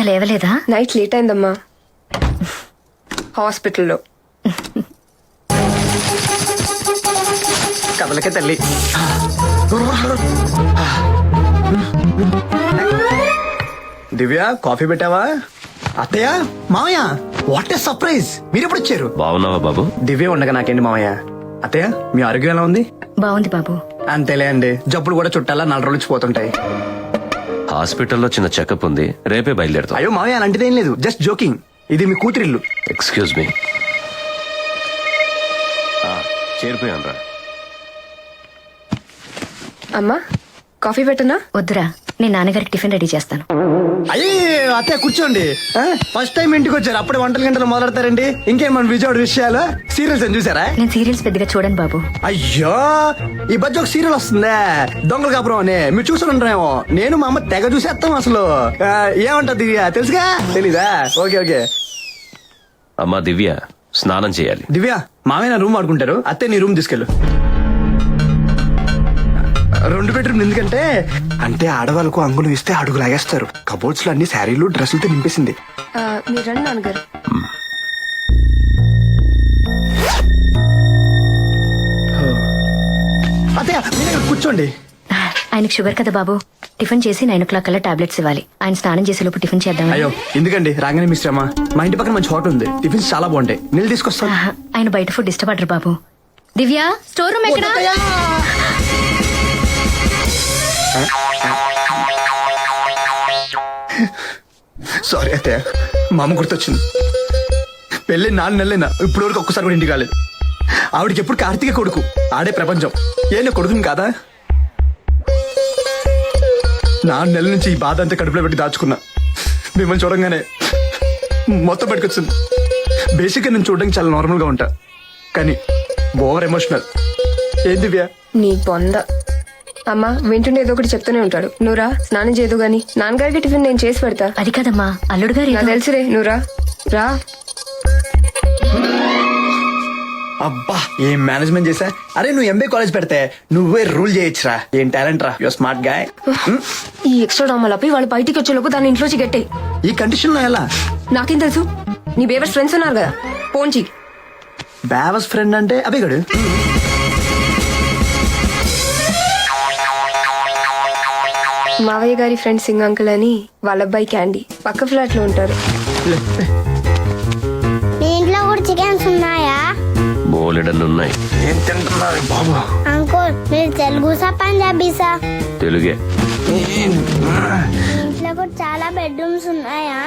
ఇంకా లేవలేదా? Night late అయిందమ్మా. హాస్పిటల్లో. కదలకే తల్లి. దివ్య కాఫీ పెట్టావా? అత్తయ్య మామయ్య వాట్ ఏ సర్ప్రైజ్ మీరు ఎప్పుడు వచ్చారు? బాగున్నావా బాబు? దివ్య ఉండగా నాకేంటి మామయ్య? అత్తయ్య మీ ఆరోగ్యం ఎలా ఉంది? బాగుంది బాబు. అంతేలే అండి. జబ్బులు కూడా చుట్టాలా నాలుగు రోజులు నుంచి పోతుంటాయి. హాస్పిటల్లో చిన్న చెకప్ ఉంది రేపే బయలుదేరుతాం అయ్యో మామయ్య అలాంటిదేం లేదు. Just joking. ఇది మీ కూతురిల్లు. ఎక్స్క్యూజ్ మీ చేరిపోయాను రా అమ్మా కాఫీ పెట్టనా? వద్దురా. నేను నాన్నగారికి టిఫిన్ రెడీ చేస్తాను. అయ్యే అత్తయ్య కూర్చోండి. ఫస్ట్ టైం ఇంటికి వచ్చారు. అప్పుడే వంటల గంటలు మొదలెడతారండి. ఇంకేం మన విజయవాడ విషయాలు? సీరియల్స్ అని చూసారా? నేను సీరియల్స్ పెద్దగా చూడను బాబు. అయ్యో ఈ మధ్య ఒక సీరియల్ వస్తుందే. దొంగల కాపురం అని. మీరు చూసి ఉంటారేమో నేను మా అమ్మ తెగ చూసేస్తాం అసలు. ఆ, ఏమంటది దివ్య? తెలుసుగా? తెలీదా? Okay okay. అమ్మా దివ్య స్నానం చేయాలి. దివ్య మామయ్య నా రూమ్ ఆడుకుంటారు అత్తే నీ రూమ్ తీసుకెళ్ళు. రెండు బెడ్రూమ్ ఎందుకంటే? అంటే ఆడవాళ్ళకు అంగులు ఇస్తే అడుగు లాగేస్తారు కబోర్డ్స్లో అన్ని శారీలు డ్రెస్సులతో నింపేసింది. ఆ, మీరు రండి నాన్నగారు. అత్తయ్య మీ దగ్గర కూర్చోండి. ఆయనకు షుగర్ కదా బాబు. టిఫిన్ చేసి నైన్ ఓ క్లాక్ కల్లా టాబ్లెట్స్ ఇవ్వాలి. ఆయన స్నానం చేసే లోపు టిఫిన్ చేద్దాం అయ్యో ఎందుకండి? రాగానే మీ శ్రమ మా ఇంటి పక్కన మంచి హోటల్ ఉంది. టిఫిన్స్ చాలా బాగుంటాయి. నీళ్ళు తీసుకొస్తాను. ఆయన బయట ఫుడ్ ఇష్టపడరు బాబు. దివ్య స్టోర్ రూమ్ ఎక్కడ? సారీ అత్తయ్య. మా అమ్మ గుర్తొచ్చింది. పెళ్ళి నాలుగు నెలలైనా ఇప్పుడు వరకు ఒక్కసారి కూడా ఇంటికి కాలేదు ఆవిడకి ఎప్పుడు కార్తీక కొడుకు. ఆడే ప్రపంచం. ఏ నేను కొడుకుని కాదా? నాలుగు నెలల నుంచి ఈ బాధ అంతా కడుపులో పెట్టి దాచుకున్నా. మిమ్మల్ని చూడంగానే మొత్తం పెట్టుకొచ్చింది. బేసిక్గా నేను చూడడానికి చాలా నార్మల్గా ఉంటా. కానీ ఓవర్ ఎమోషనల్ ఏంది దివ్య? నీ బొంద. అమ్మా వింటుండే ఏదో ఒకటి చెప్తూనే ఉంటాడు. నువ్వురా స్నానం చేయదు గాని. నాన్నగారికి టిఫిన్ నేను చేసి పెడతా. అది కదమ్మా అల్లుడు గారు నాకు తెలుసురే నువ్వురా రా. అబ్బా ఏం మేనేజ్మెంట్ చేసా అరే నువ్వు ఎంబీ కాలేజ్ పెడితే నువ్వే రూల్ చేయొచ్చురా. ఏం టాలెంట్ రా? యువర్ స్మార్ట్ గాయ్ ఈ ఎక్స్ట్రా డ్రామాలపై వాళ్ళు బయటికి వచ్చేలోపు దాని ఇంట్లోంచి గట్టే. ఈ కండిషన్లో ఎలా? నాకేం తెలుసు? నీ బేబర్స్ ఫ్రెండ్స్ ఉన్నారు కదా. పోంచి బ్యావస్ ఫ్రెండ్ అంటే అభిగడు. మావయ్య గారి ఫ్రెండ్ సింగ్ అంకుల్ అని వాళ్ళ అబ్బాయి క్యాండీ పక్క ఫ్లాట్లో ఉంటారు. మీ ఇంట్లో కూడా చికెన్స్ ఉన్నాయా? బోలెడన్ని ఉన్నాయి ఏం తింటున్నారు బాబు? అంకుల్ మీరు తెలుగుసా పంజాబీసా తెలుగే. ఇంట్లో కూడా చాలా బెడ్రూమ్స్ ఉన్నాయా?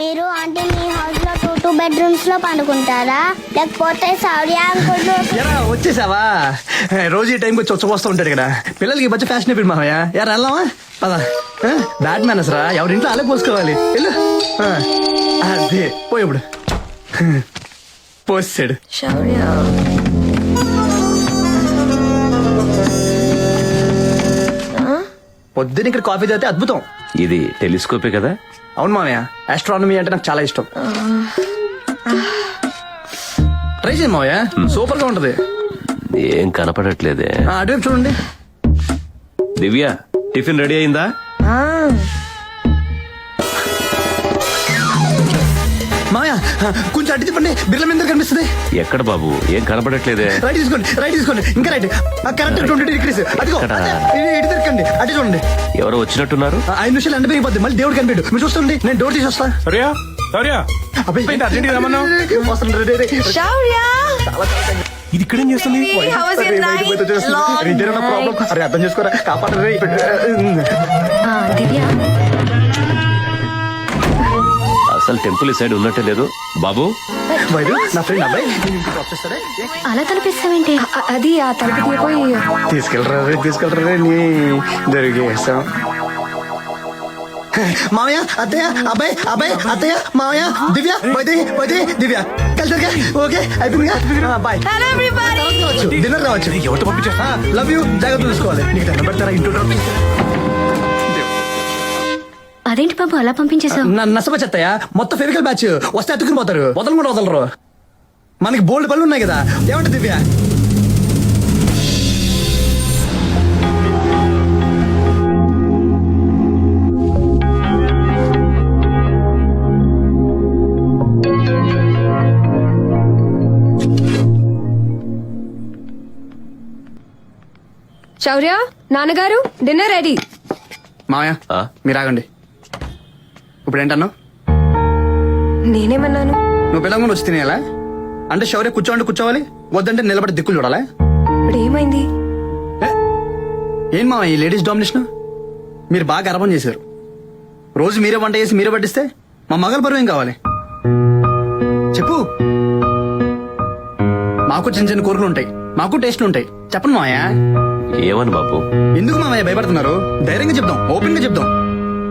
మీరు అంటే మీ హౌస్లో టూ బెడ్రూమ్స్లో పండుకుంటారా? లేకపోతే సౌర్య అంకుల్? ఎరా వచ్చేసావా? రోజు ఈ టైంకి వచ్చి వచ్చి ఉంటాడు ఇక్కడ. పిల్లలకి మధ్య ఫ్యాషన్ అయిపోయింది మామయ్య ఎరా వెళ్దామా? పద. బ్యాట్ మ్యానస్ రా. ఎవరి ఇంట్లో అలా పోసుకోవాలి? వెళ్ళు. ఆ, అదే పోయి ఇప్పుడు. పోసాడు పొద్దున ఇక్కడ కాఫీ తాగితే అద్భుతం. ఇది టెలిస్కోపే కదా? అవును మామయ్య ఆస్ట్రానమీ అంటే నాకు చాలా ఇష్టం. ట్రై చేయండి మామయ్య సూపర్గా ఉంటది. ఏం కనపడట్లేదే. ఆ, అటువైపు చూడండి. దివ్య టిఫిన్ రెడీ అయిందా? ఆ, కొంచెం అటు తిప్పండి బిర్ల మీద కనిపిస్తుంది ఎక్కడ బాబు ఏం కనపడట్లేదే రైట్ తీసుకోండి రైట్ తీసుకోండి ఇంకా రైట్ కరెక్ట్ ట్వంటీ డిగ్రీస్ అదిగో ఇటు తిరగండి అటు చూడండి ఎవరో వచ్చినట్టున్నారు ఆ, ఐదు నిమిషాలు ఎండ పెరిగిపోద్ది మళ్ళీ దేవుడు కనిపించడు మీరు చూస్తుంది నేను డోర్ తీసి వస్తా సౌర్య సౌర్య. ఇది ఇక్కడేం చేస్తుంది అర్థం చేసుకోరా కాపాడరే ఆ, దివ్య టెంపుల్ ఈ సైడ్ ఉన్నట్టే లేదు. బాబు? వైరు నా ఫ్రెండ్ అబ్బాయి. డ్రాప్ చేస్తాడే అలా కనిపిస్తావేంటి అ- అది ఆ తలుపు తీయపోయి తీసుకెళ్ళరా రే తీసుకెళ్ళరా రే నీ దొరికేస్తాం మామయ్య అత్తయ్య అబ్బాయి అబ్బాయి అత్తయ్య మామయ్య దివ్య వైదే వైదే దివ్య. కలిసరిగా ఓకే అయిపోయిందిగా? బాయ్. డిన్నర్ రావచ్చు. ఎవరితో పంపించేస్తా లవ్ యూ జాగ్రత్త చూసుకోవాలి నీకు దండం పెడతారా? ఇంటూ డ్రాప్ చేస్తే? అదేంటి బాబు అలా పంపించేసావు నష్టమ చెత్తయా మొత్తం ఫెవికల్ బ్యాచ్. వస్తే అతుకుని పోతారు. వదలు కూడా వదలరు. మనకి బోల్డ్ బల్లు ఉన్నాయి కదా. ఏమంటే దివ్య? శౌర్య నాన్నగారు డిన్నర్ రెడీ మావయ్య మీరు ఆగండి. ఇప్పుడు ఏంటన్నావు నేనేమన్నాను? నువ్వు పిల్లలు వచ్చి తినేయాలా? అంటే శౌర్య కూర్చోండి కూర్చోవాలి. వద్దంటే నిలబడి దిక్కులు చూడాలా? ఇప్పుడు ఏమైంది ఏ? మామ ఈ లేడీస్ డామినేషన్? మీరు బాగా గర్వం చేశారు. రోజు మీరే వంట చేసి మీరే పట్టిస్తే మా మగల పరువు ఏం కావాలి? చెప్పు. మాకు చిన్న చిన్న కూరలు ఉంటాయి. మాకు టేస్ట్లు ఉంటాయి. చెప్పండి మామయ్య ఏమని బాబు? ఎందుకు మామయ్య భయపడుతున్నారు? ధైర్యంగా చెప్దాం. ఓపెన్గా చెప్దాం.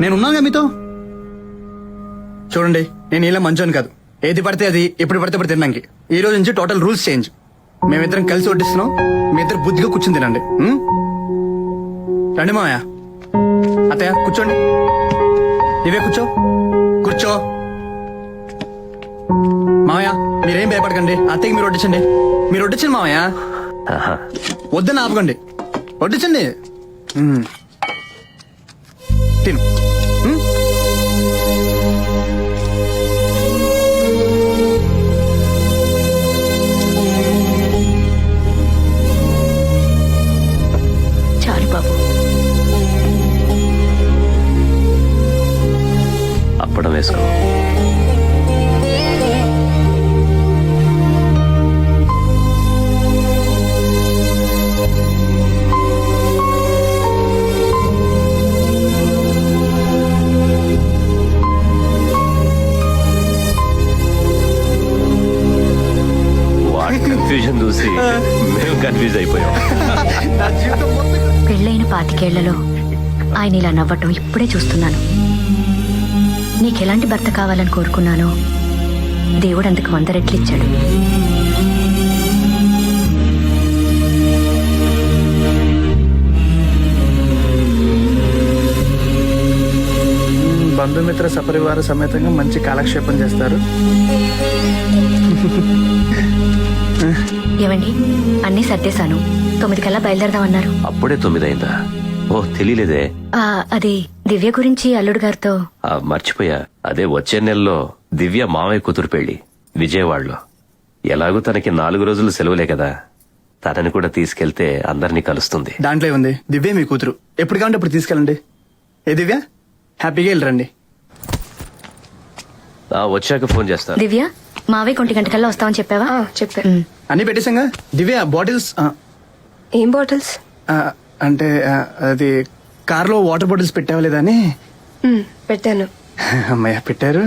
నేను ఉన్నాగా మీతో? చూడండి నేను ఇలా మంచోని కాదు. ఏది పడితే అది ఎప్పుడు పడితే అప్పుడు తినడానికి. ఈ రోజు నుంచి టోటల్ రూల్స్ చేంజ్ మేమిద్దరం కలిసి వడ్డిస్తున్నాం. మీ ఇద్దరు బుద్ధిగా కూర్చుని తినండి? రండి మామయ్య. అత్తయ్య కూర్చోండి. ఇవే కూర్చో. కూర్చో. మామయ్య మీరేం భయపడకండి. అత్తయ్యకి మీరు వడ్డించండి. మీరు వడ్డించండి మామయ్య. వద్దని ఆపకండి. వడ్డించండి. ఉమ్. తిను. కన్ఫ్యూజన్ చూసి మేము కన్ఫ్యూజ్ అయిపోయాం. పెళ్ళైన పాతికేళ్ళలో ఆయన ఇలా నవ్వటం ఇప్పుడే చూస్తున్నాను. నీకెలాంటి భర్త కావాలని కోరుకున్నానో దేవుడు అందుకు వంద రెట్లు ఇచ్చాడు. బంధుమిత్ర సపరివార సమేతంగా మంచి కాలక్షేపం చేస్తారు. ఏమండి అన్నీ సర్దేశాను. తొమ్మిది కల్లా బయలుదేరదామన్నారు. అప్పుడే తొమ్మిదైందా? ఓ తెలియలేదే. ఆ, అది దివ్య గురించి అల్లుడు గారితో. ఆ, మర్చిపోయా. అదే వచ్చే నెలలో దివ్య మామయ్య కూతురు పెళ్ళి విజయవాడలో. ఎలాగూ తనకి నాలుగు రోజులు సెలవులే కదా. తనని కూడా తీసుకెళ్తే అందరినీ కలుస్తుంది. దాంట్లో ఉంది దివ్య మీ కూతురు. ఎప్పుడు కావాలంటే ఇప్పుడు తీసుకెళ్ళండి. ఏ దివ్య? హ్యాపీగా వెళ్ళరండి ఆ, వచ్చాక ఫోన్ చేస్తాను దివ్య? మావే కొంటి గంటకల్లా వస్తామని చెప్పావా? ఆ, చెప్పా. అన్ని పెట్టేశాంగా? దివ్య బాటిల్స్ ఏం బాటిల్స్? అంటే అది కార్లో వాటర్ బాటిల్స్ పెట్టావా లేదా అని? పెట్టాను. అమ్మయ్య పెట్టారు.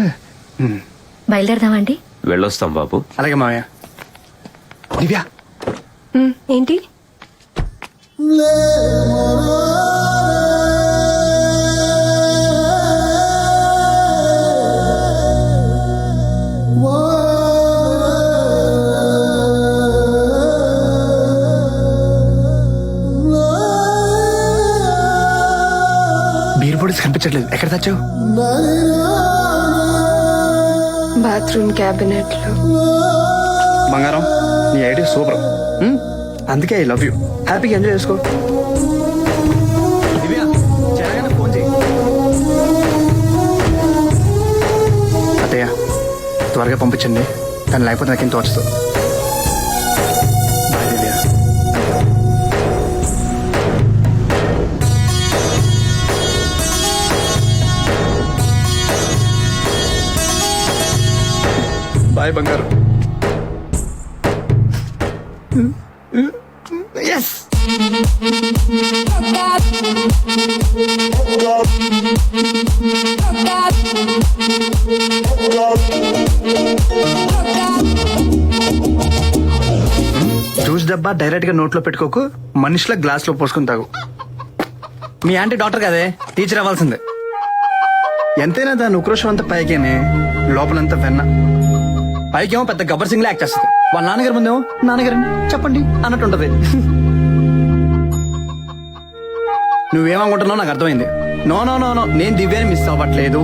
బయలుదేరదామండి. వెళ్ళొస్తాం బాబు. అలాగే మామయ్య దివ్య. ఏంటి? కనిపించట్లేదు. ఎక్కడ తెచ్చావు? బాత్రూమ్ క్యాబినెట్లో బంగారం నీ ఐడియా సూపర్. అందుకే ఐ లవ్ యూ హ్యాపీగా ఎంజాయ్ చేసుకో. అత్తయ్య త్వరగా పంపించండి. తను లేకపోతే నాకేం తోచదు. బాయ్ బంగారు. ఎస్ జ్యూస్ డబ్బా డైరెక్ట్గా నోట్లో పెట్టుకోకు మనిషిలో గ్లాస్లో పోసుకుని తాగు. మీ ఆంటీ డాక్టర్ కదే టీచర్ అవ్వాల్సిందే. ఎంతైనా దాని ఉక్రోషం అంతా పైకేనే లోపలంతా వెన్న. పైకేమో పెద్ద గబ్బర్ సింగ్ యాక్ట్ చేస్తుంది. వాళ్ళ నాన్నగారి ముందేమో నాన్నగారు చెప్పండి అన్నట్టుంటది. నువ్వేమనుకుంటున్నావు నాకు అర్థమైంది. నో నో నో నో నేను దివ్యాని మిస్ అవ్వట్లేదు.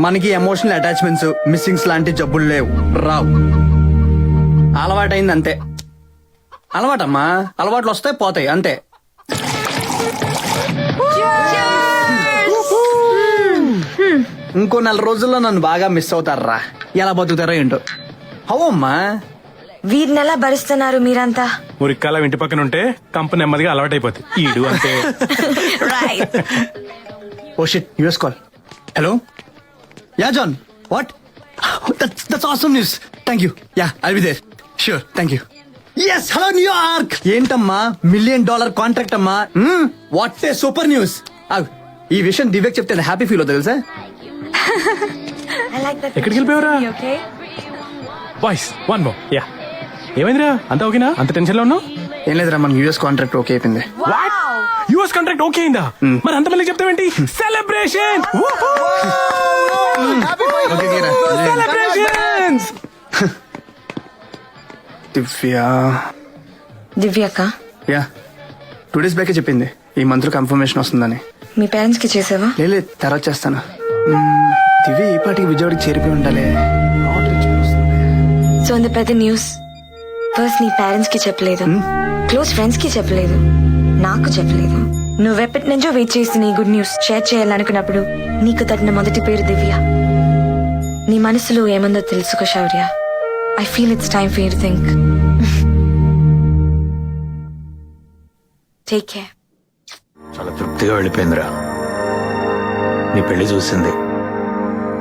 మనకి ఎమోషనల్ అటాచ్మెంట్స్ మిస్సింగ్స్ లాంటి జబ్బులు లేవు. రావు. అలవాటైంది అంతే అలవాటమ్మా అలవాట్లు వస్తాయి పోతాయి అంతే. ఇంకో నెల రోజుల్లో నన్ను బాగా మిస్ అవుతారా ఎలా బతుకుతారో ఏంటో. అవమ్మా వీరిని ఎలా భరిస్తున్నారు మీరంతా? మురిక్కాల ఇంటి పక్కన ఉంటే కంప నెమ్మదిగా అలవాటైపోతుంది ఈడు అంతే. Right oh shit US call hello ya John what that's that's awesome news thank you ya I be there sure thank you yes hello New York ఏంటమ్మా? మిలియన్ డాలర్ కాంట్రాక్ట్ అమ్మా? వాట్ ఏ సూపర్ న్యూస్ ఈ విషయం దివ్యకి చెప్తే happy feel అవుతుంది తెలుసా? ఎక్కడికి వెళ్ళిపోయావురా? ఓకే వాయిస్ వన్ మో యా ఏమైందిరా? అంత ఓకేనా? అంత టెన్షన్లో ఉన్నావు? ఏం లేదురా మన యూఎస్ కాంట్రాక్ట్ ఓకే అయిపోయింది. యుఎస్ కాంట్రాక్ట్ ఓకే అయిందా? మరి అంత మళ్ళీ చెప్తావేంటి సెలబ్రేషన్ దివ్య దివ్యక్క యా టూ డేస్ బ్యాకే చెప్పింది. ఈ మంత్ కన్ఫర్మేషన్ వస్తుందని. మీ పేరెంట్స్కి చేసావా? లేదు తర్వాత చేస్తాను. దివ్య ఈ పాటికి విజయవాడకి చేరిపోయి ఉండాలి. సో ఇంత పెద్ద న్యూస్. ఫస్ట్ నీ పేరెంట్స్కి చెప్పలేదు. క్లోజ్ ఫ్రెండ్స్కి చెప్పలేదు. నాకు చెప్పలేదు. నువ్వెప్పటి నుంచో వెయిట్ చేస్తున్న ఈ గుడ్ న్యూస్ షేర్ చేయాలనుకున్నప్పుడు నీకు తగిన మొదటి పేరు దివ్య. నీ మనసులో ఏముందో తెలుసుకో Shaurya. I feel it's time for you think take care చాలా తృప్తిగా వెళ్ళిపోయిందిరా. నీ పెళ్ళి చూసింది.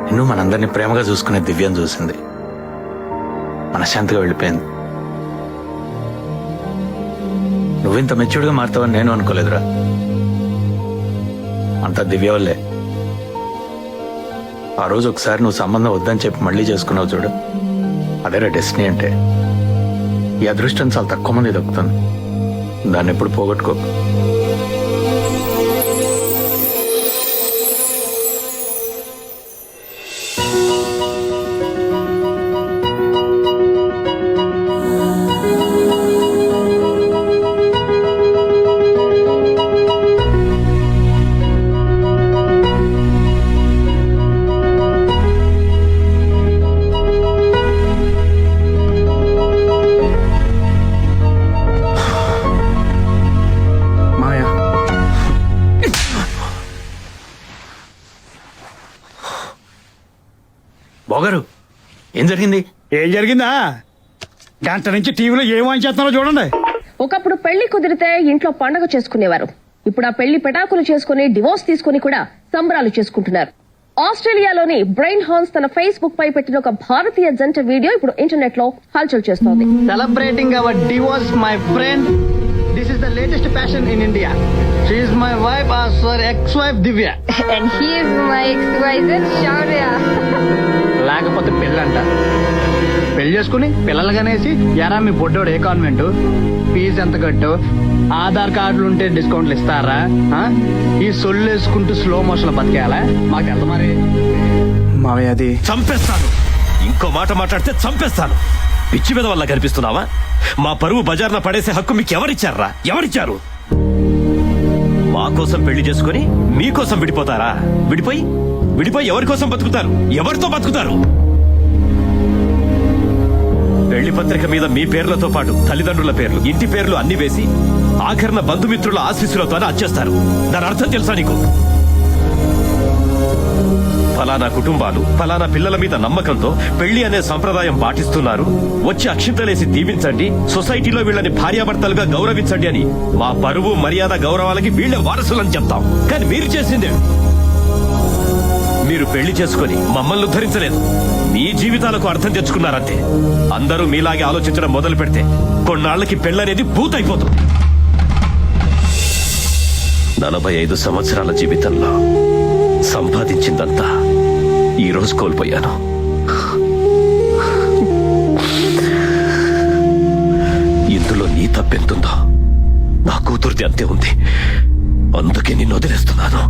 నిన్ను మనందరినీ ప్రేమగా చూసుకునే దివ్యం చూసింది. మనశ్శాంతిగా వెళ్ళిపోయింది. నువ్వింత మెచ్యూర్డ్గా మారుతావని నేను అనుకోలేదురా. అంత దివ్య వల్లే. ఆ రోజు ఒకసారి నువ్వు సంబంధం వద్దని చెప్పి మళ్ళీ చేసుకున్నావు చూడు. అదేరా డెస్టినీ అంటే. ఈ అదృష్టం చాలా తక్కువ మంది దొక్కుతుంది. దాన్ని ఎప్పుడు పోగొట్టుకోకు. ఏం జరిగింది? ఏం జరిగిందా? గంట నుంచి టీవీలో ఏం వాయించేస్తున్నారో చూడండి. ఒకప్పుడు పెళ్ళి కుదిరితే ఇంట్లో పండగ చేసుకునేవారు. ఇప్పుడు ఆ పెళ్ళి పెటాకులు చేసుకుని డివోర్స్ తీసుకుని కూడా సంబరాలు చేసుకుంటున్నారు. ఆస్ట్రేలియాలోని బ్రెయిన్ హాన్స్ తన ఫేస్బుక్ పై పెట్టిన ఒక భారతీయ జంట వీడియో ఇప్పుడు ఇంటర్నెట్లో హల్చల్ చేస్తోంది. Celebrating our divorce my friend this is the latest fashion in India she's my wife or sorry ex wife Divya and he's my ex Shaurya లేకపోతే పెళ్ళంట. పెళ్ళి చేసుకుని పిల్లలు కనేసి ఎరా మీ పొట్టోడు ఏ కాన్వెంట్? ఫీజు ఎంత కట్టు? ఆధార్ కార్డులు ఉంటే డిస్కౌంట్లు ఇస్తారా? ఆ? ఈ సొల్లు వేసుకుంటూ స్లో మోషన్ బతికేయాలా? మాకు ఎంత మరి? మావయ్య అది చంపేస్తాను. ఇంకో మాట మాట్లాడితే చంపేస్తాను. పిచ్చి మీద వల్ల కనిపిస్తున్నావా? మా పరువు బజార్న పడేసే హక్కు మీకు ఎవరిచ్చారా? ఎవరిచ్చారు మా కోసం పెళ్ళి చేసుకుని మీకోసం విడిపోతారా? విడిపోయి విడిపోయి ఎవరి కోసం బతుకుతారు? ఎవరితో బతుకుతారు? పెళ్ళి పత్రిక మీద మీ పేర్లతో పాటు తల్లిదండ్రుల పేర్లు ఇంటి పేర్లు అన్ని వేసి ఆఖరణ బంధుమిత్రుల ఆశీస్సులతో అచ్చేస్తారు దాని అర్థం తెలుసా నీకు? ఫలానా కుటుంబాలు ఫలానా పిల్లల మీద నమ్మకంతో పెళ్ళి అనే సంప్రదాయం పాటిస్తున్నారు. వచ్చి అక్షింతలేసి దీవించండి సొసైటీలో వీళ్ళని భార్యాభర్తలుగా గౌరవించండి అని మా పరువు మర్యాద గౌరవాలకి వీళ్ళే వారసులని చెప్తాం. కానీ మీరు చేసిందే మీరు పెళ్ళి చేసుకొని మమ్మల్ని ఉద్ధరించలేదు. మీ జీవితాలకు అర్థం తెచ్చుకున్నారంతే. అందరూ మీలాగే ఆలోచించడం మొదలు పెడితే కొన్నాళ్ళకి పెళ్ళనేది పూతైపోతుంది. నలభై ఐదు సంవత్సరాల జీవితంలో సంపాదించిందంతా ఈ రోజు కోల్పోయాను. ఇందులో నీ తప్పెంతుందో? నా కూతురిది అంతే ఉంది. అందుకే నిన్ను వదిలేస్తున్నాను.